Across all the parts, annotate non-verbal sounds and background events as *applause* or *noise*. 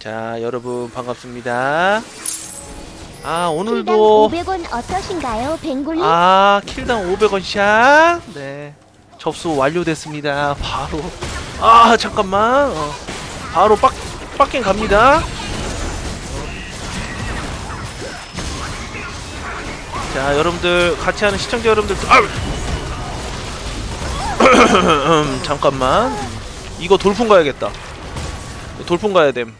자, 여러분 반갑습니다. 아, 오늘도 500원 어떠신가요, 뱅굴리? 아, 킬당 500원 샷. 네. 접수 완료됐습니다. 바로 아, 잠깐만. 어. 바로 빡 빡갱 갑니다. 자, 여러분들 같이 하는 시청자 여러분들 아! *clears throat* 음, 잠깐만. 이거 돌풍 가야겠다. 돌풍 가야 됨.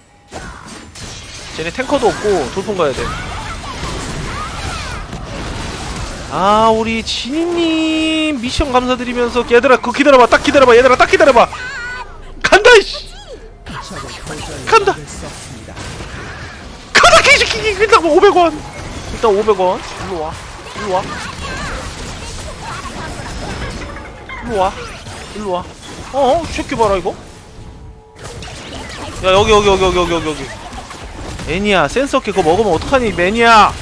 쟤네 탱커도 없고 돌풍 가야 돼. 아 우리 진이님 미션 감사드리면서 얘들아 그거 기다려봐 딱 기다려봐 얘들아 딱 기다려봐. 간다 이씨. 간다. 가다 개새끼. 일단 500원. 일단 500원. 일로 와. 일로 와. 일로 와. 일로 와. 어? 이 새끼 봐라 이거. 야 여기 여기 여기 여기 여기 여기 여기 애니야 센스 없게 그거 먹으면 어떡하니 매니아?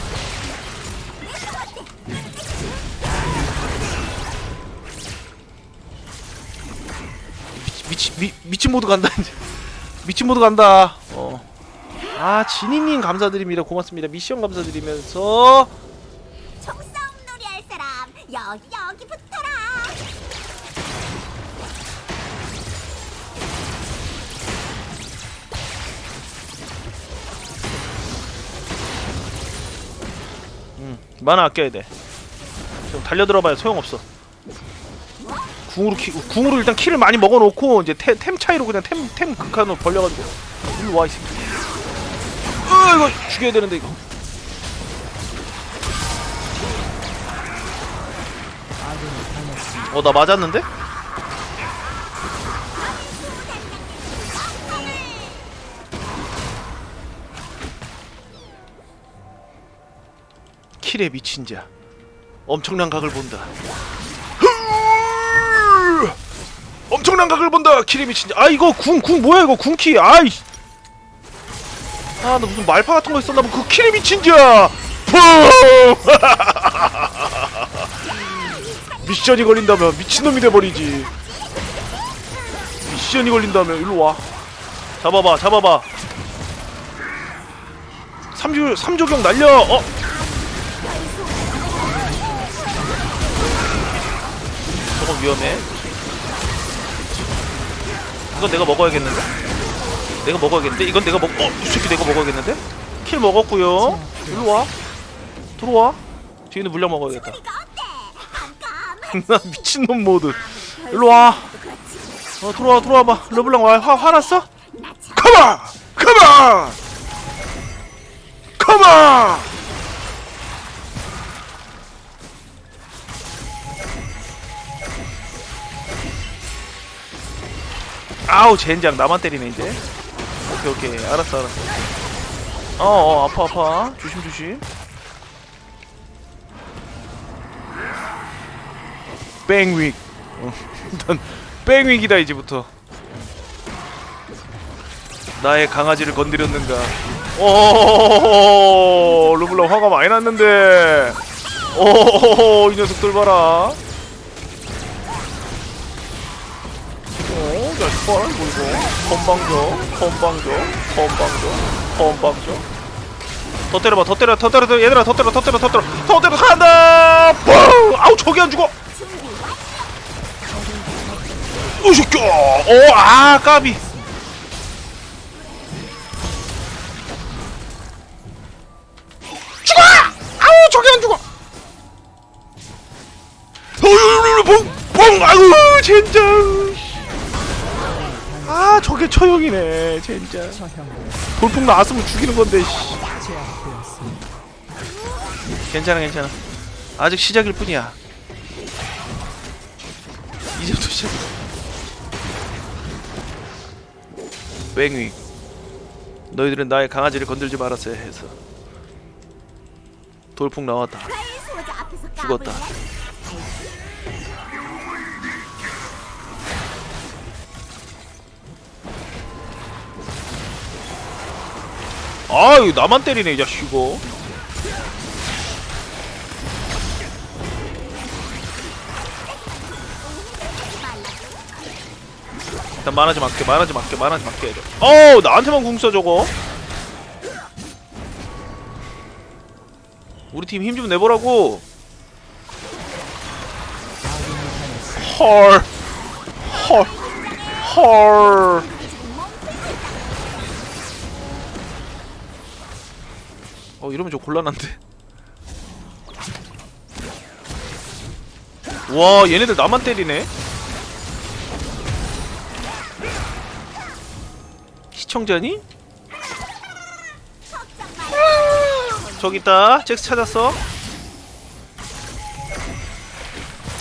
미치 미 미친 모드 간다 이제. 미친 모드 간다. 어 아 진이님 감사드립니다. 고맙습니다. 미션 감사드리면서. 총싸움 놀이 할 사람. 여기 여기 붙어라 만화 아껴야 돼. 지금 달려들어봐야 소용없어. 궁으로 키 궁으로 일단 키를 많이 먹어놓고 이제 템, 템 차이로 그냥 템 템 극한으로 벌려가지고 일로 와이 새끼. 어 이거 죽여야 되는데 이거. 어 나 맞았는데? 킬에 미친 자. 엄청난 각을 본다. 엄청난 각을 본다. 킬에 미친 자아 이거 궁 궁 뭐야 이거? 궁키. 아이. 아나 무슨 말파 같은 거 있었나? 보그 킬에 미친 자. 뿡! *laughs* 미션이 걸린다면 미친놈이 돼버리지. 미션이 걸린다면 일로 와. 잡아봐 잡아봐. 3조, 3조경 날려. 어? 저거 위험해 이건 내가 먹어야겠는데? 내가 먹어야겠는데? 이건 내가 먹.. 어! 이 새끼 내가 먹어야겠는데? 킬 먹었고요 일로 와 들어와 뒤에 는 물량 먹어야겠다 나 *laughs* 미친놈 모드 일로 와 어, 들어와 들어와 봐 르블랑 와 화, 화났어? 컴온! 컴온! 컴온! 아우 젠장. 나만 때리네 이제. 오케이 오케이. 알았어 알았어. 어어 아파 아파. 조심 조심. 뺑윅. 어, *laughs* 일단 뺑윅이다 이제부터. 나의 강아지를 건드렸는가? 오 르블랑 화가 많이 났는데. 오이 녀석들 봐라 이거 이거 건방져. 건방져. 건방져. 건방져. 더 때려봐. 더 때려. 더 때려. 더- 얘들아 더 때려. 더 때려. 더 때려. 더 때려. 간다! 뿡 아우 저기 안 죽어! 오 새끼 오아 까비! 죽어! 아우 저기 안 죽어. 어유유유 뽕뽕! 아우 젠장. 아 저게 처형이네 젠장. 돌풍 나왔으면 죽이는 건데. 씨. 괜찮아 괜찮아. 아직 시작일 뿐이야. 이제부터 시작. 뺑위. 너희들은 나의 강아지를 건들지 말았어야 해서. 돌풍 나왔다. 죽었다. 아 이거 나만 때리네 이 자식 이거 일단 만화 좀 아껴 만화 좀 아껴야 돼 어우 나한테만 궁써 저거. 우리 팀 힘 좀 내보라고. 헐. 헐, 헐. 어 이러면 좀 곤란한데. 와 얘네들 나만 때리네. 시청자니? 저기 있다. 잭스 찾았어.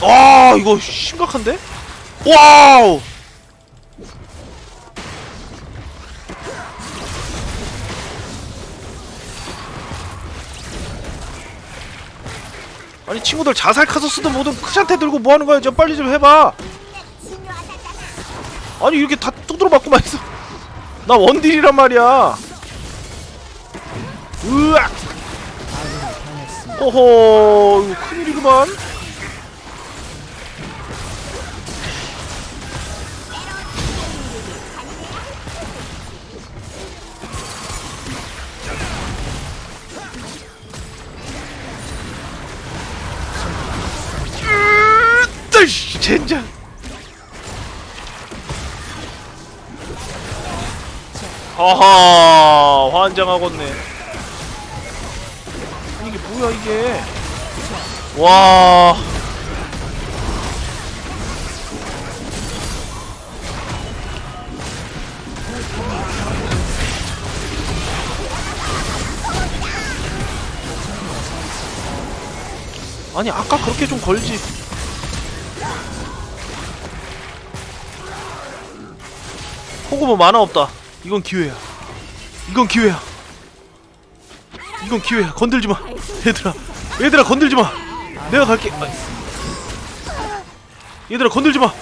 아 이거 심각한데? 와우! 아니 친구들 자살 카서스도 뭐든 크샨테 들고 뭐 하는 거야? 좀 빨리 좀 해봐. 아니 이렇게 다 두드려 맞고만 있어. 나 원딜이란 말이야. 으악! 이거 큰일이구만. 으이씨 젠장. 하하 환장하겠네. 이게 뭐야 이게? 와. 아니 아까 그렇게 좀 걸지. 호구모 만화 없다. 이건 기회야. 이건 기회야. 이건 기회야. 건들지 마. 얘들아. 얘들아 건들지 마. 내가 갈게. 얘들아 건들지 마.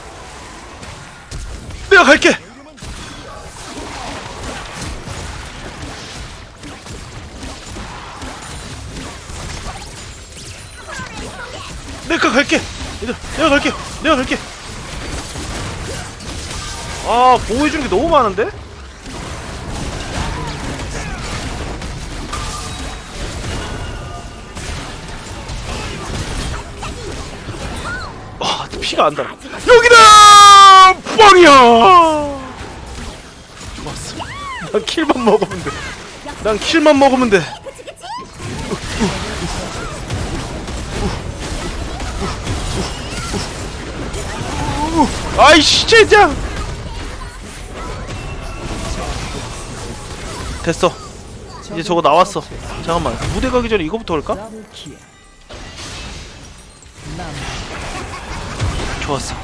내가 갈게. 내가 갈게. 얘들아 내가 갈게. 내가 갈게. 아 보호해주는 게 너무 많은데? 아 피가 안 달아. 여기다 뻥이야! 좋았어. 난 킬만 먹으면 돼난 킬만 먹으면 돼. 아이 씨 젠장 됐어 이제 저거 나왔어 잠깐만 무대 가기 전에 이거부터 할까? 좋았어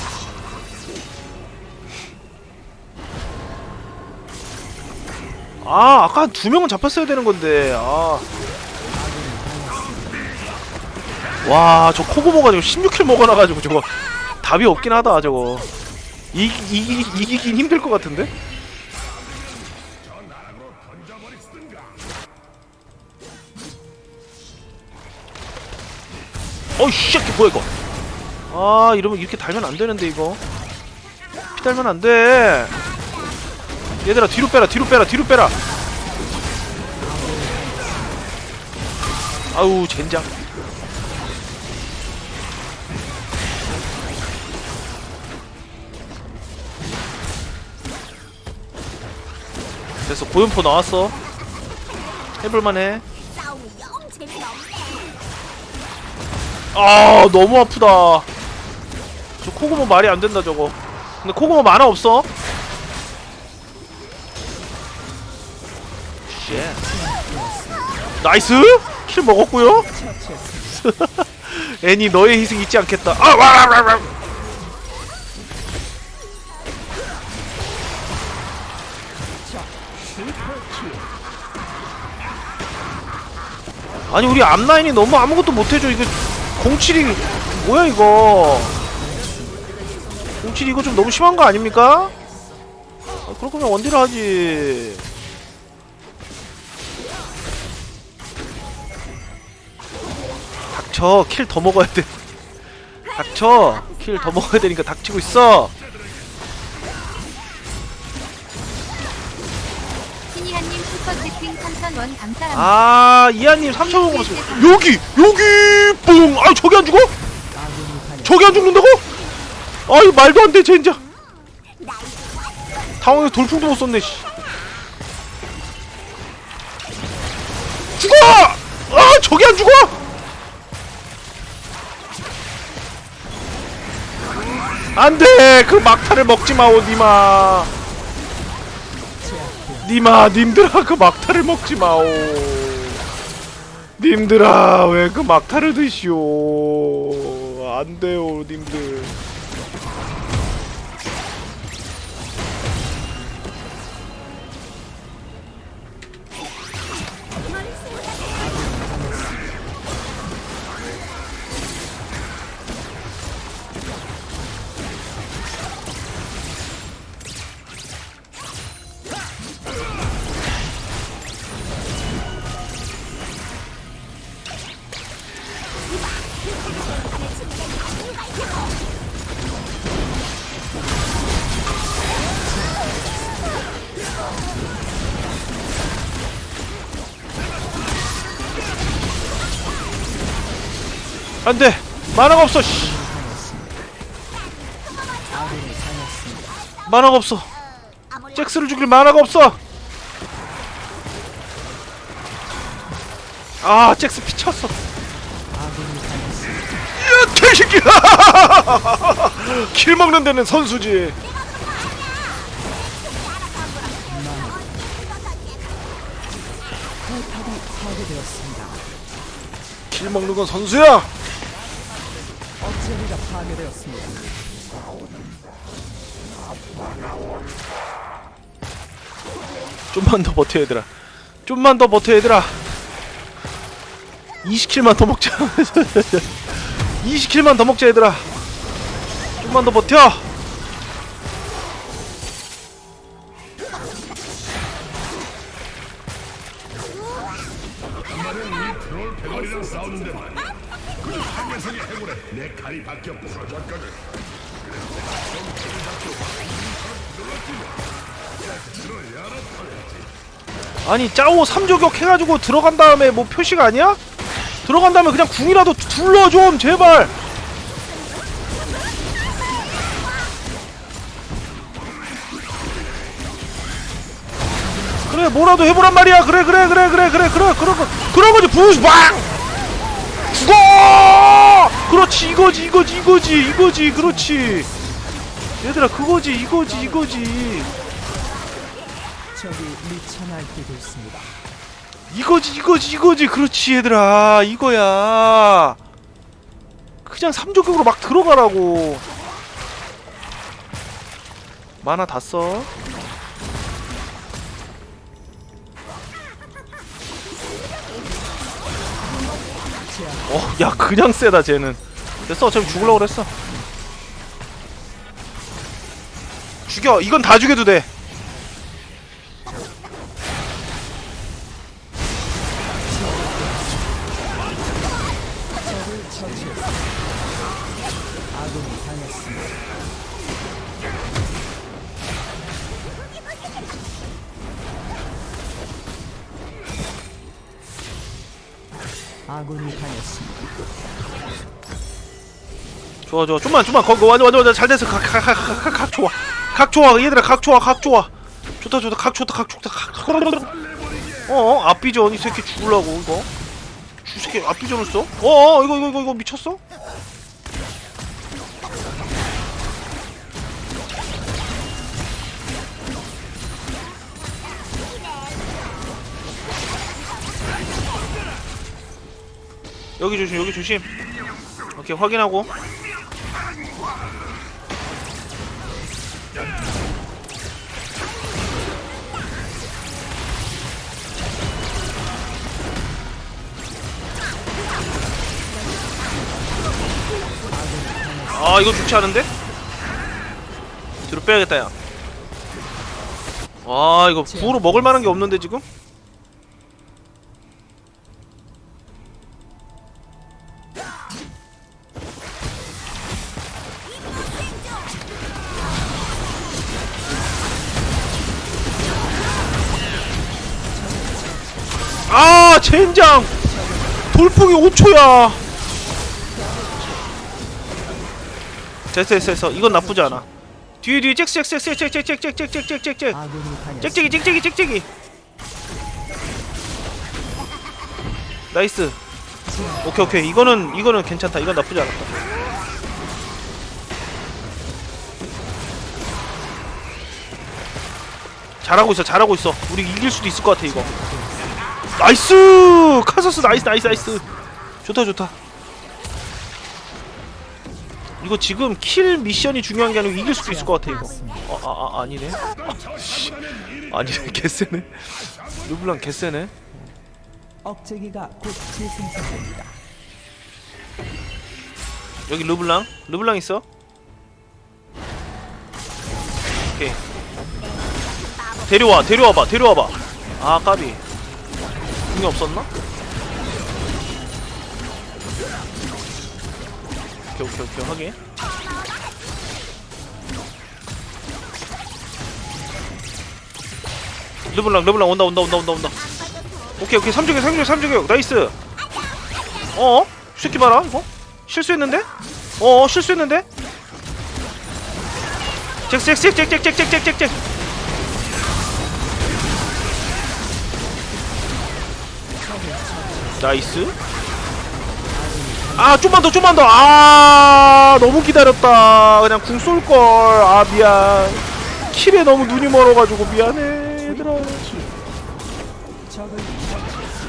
아 아까 한두 명은 잡혔어야 되는 건데 아. 아와 저 코고모가 지금 16킬 먹어놔가지고 저거 답이 없긴 하다 저거 이, 이, 이, 이기긴 힘들 것 같은데? 어이 씨 뭐야 이거? 아 이러면 이렇게 달면 안 되는데 이거. 피 달면 안돼. 얘들아 뒤로 빼라 뒤로 빼라 뒤로 빼라. 아우 젠장 됐어. 고연포 나왔어. 해볼만해. 아 너무 아프다. 저 코고모 말이 안 된다 저거. 근데 코고모 만화 없어? 쉣. 나이스! 킬 먹었고요. *laughs* 애니 너의 희생 잊지 않겠다. 아 와, 와, 와. 아니 우리 앞라인이 너무 아무것도 못해줘. 이거 07이 뭐야 이거? 07 이거 좀 너무 심한 거 아닙니까? 아, 그럴 거면 원딜을 하지. 닥쳐. 킬 더 먹어야 돼. 닥쳐. 킬 더 먹어야 되니까 닥치고 있어 원 감사합니다. 아 이하님 3,000원 먹었어 여기 여기 뿡 아 저기 안 죽어? 저기 안 죽는다고? 아 이거 말도 안 돼 젠장 당황해서 돌풍도 못 썼네 씨 죽어! 아 저기 안 죽어? 안돼 그 막타를 먹지 마오 니마 니마 님들아 그 막타를 먹지 마오. 님들아 왜 그 막타를 드시오? 안돼요 님들 안돼. 만화가 없어 씨. 만화가 없어. 잭스를 죽일 만화가 없어. 아 잭스 피쳤어. 야 개새끼. *laughs* 킬 먹는 데는 선수지. 킬 먹는 건 선수야 좀만 더 버텨 얘들아. 좀만 더 버텨 얘들아. 20킬만 더 먹자. *laughs* 20킬만 더 먹자 얘들아. 좀만 더 버텨 아니 짜오 3조격 해가지고 들어간 다음에 뭐 표시가 아니야? 들어간 다음에 그냥 궁이라도 둘러 좀 제발! 그래 뭐라도 해보란 말이야. 그래 그래 그래 그래 그래 그래 그런 거 그런 거지. 부스방 죽어! 그렇지 이거지 이거지 이거지 이거지 그렇지. 얘들아 그거지 이거지 이거지. 적이 미쳐 날뛰고 있습니다. 이거지 이거지 이거지 그렇지 얘들아 이거야 그냥 삼조격으로 막 들어가라고 만화 다 써. 어, 야 그냥 세다 쟤는. 됐어 어차피 죽으려고 그랬어. 죽여 이건 다 죽여도 돼. 아군이 당했습니다. 좋아 좋아. 좀만 좀만. 거기 완전 완전 완전 잘 됐어. 각각각 각 좋아. 각 좋아. 얘들아 각 좋아 각 좋아. 좋다 좋다. 각 좋다 각 좋다. 각 어? 앞비전 이 새끼 죽을라고 이거? 이 새끼 앞비전을 써? 어? 이거 이거 이거 이거 미쳤어? 여기 조심 여기 조심 오케이 확인하고 아 이거 좋지 않은데? 뒤로 빼야겠다 야. 와 이거 구으로 먹을 만한 게 없는데 지금? 젠장! 돌풍이 5초야! 됐어 됐어 이건 나쁘지 않아. 뒤에 뒤에 당했습니다. 짹짹이 짹짹이 짹짹이. 나이스. 오케이 오케이. 이거는 이거는 괜찮다. 이건 나쁘지 않았다 잘하고 있어 잘하고 있어. 우리 이길 수도 있을 것 같아 이거 나이스! 카서스 나이스 나이스 나이스. 좋다 좋다. 이거 지금 킬 미션이 중요한 게 아니고 이길 수도 있을 것 같아 이거. 아, 아, 아 아니네. 아, 씨. 아니네. 개쎄네. 르블랑 개쎄네. 억제기가 곧 재생산됩니다. 여기 르블랑? 르블랑 있어? 오케이. 데려와 데려와봐 데려와봐. 아 까비 궁이 없었나? 오케이 오케이 오케이 확인 르블랑 르블랑 온다 온다 온다 온다 온다 오케이 오케이 3주격 3주격 3주격 나이스 어? 이 새끼 봐라 이거 실수했는데? 어 실수했는데? 잭잭잭잭잭잭잭잭잭 나이스. 아 좀만 더 좀만 더아 너무 기다렸다. 그냥 궁 쏠걸. 아 미안. 킬에 너무 눈이 멀어가지고 미안해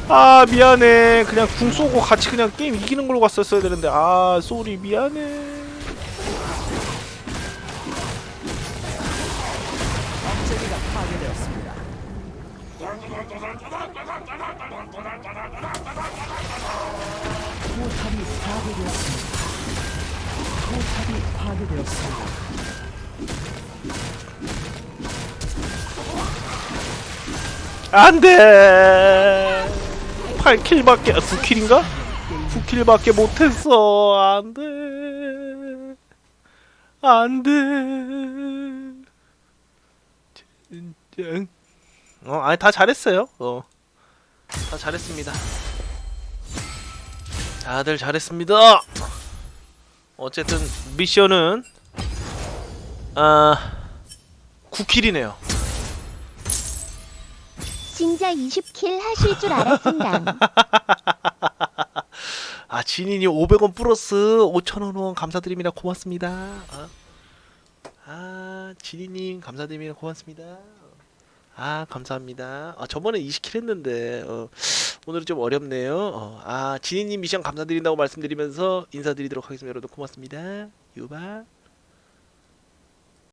아 미안해. 그냥 궁 쏘고 같이 그냥 게임 이기는 걸로 갔었어야 되는데. 아 쏘리 미안해 파괴되었습니다. 포탑이 파괴되었습니다. 안 돼 8킬밖에 아, 9킬인가? 9킬밖에 못했어 안 돼 안 돼 진짜 어 아니 다 잘했어요 어 다 잘했습니다 다들 잘했습니다. 어쨌든 미션은 아 9킬이네요. 진짜 20킬 하실 줄 알았습니다. *laughs* 아 진인이 500원 플러스 5천원 후원 감사드립니다. 고맙습니다. 아, 아 진이님 감사드립니다. 고맙습니다. 아 감사합니다. 아 저번에 20킬 했는데 어, 오늘은 좀 어렵네요. 어, 아 진이님 미션 감사드린다고 말씀드리면서 인사드리도록 하겠습니다. 여러분 고맙습니다. 유바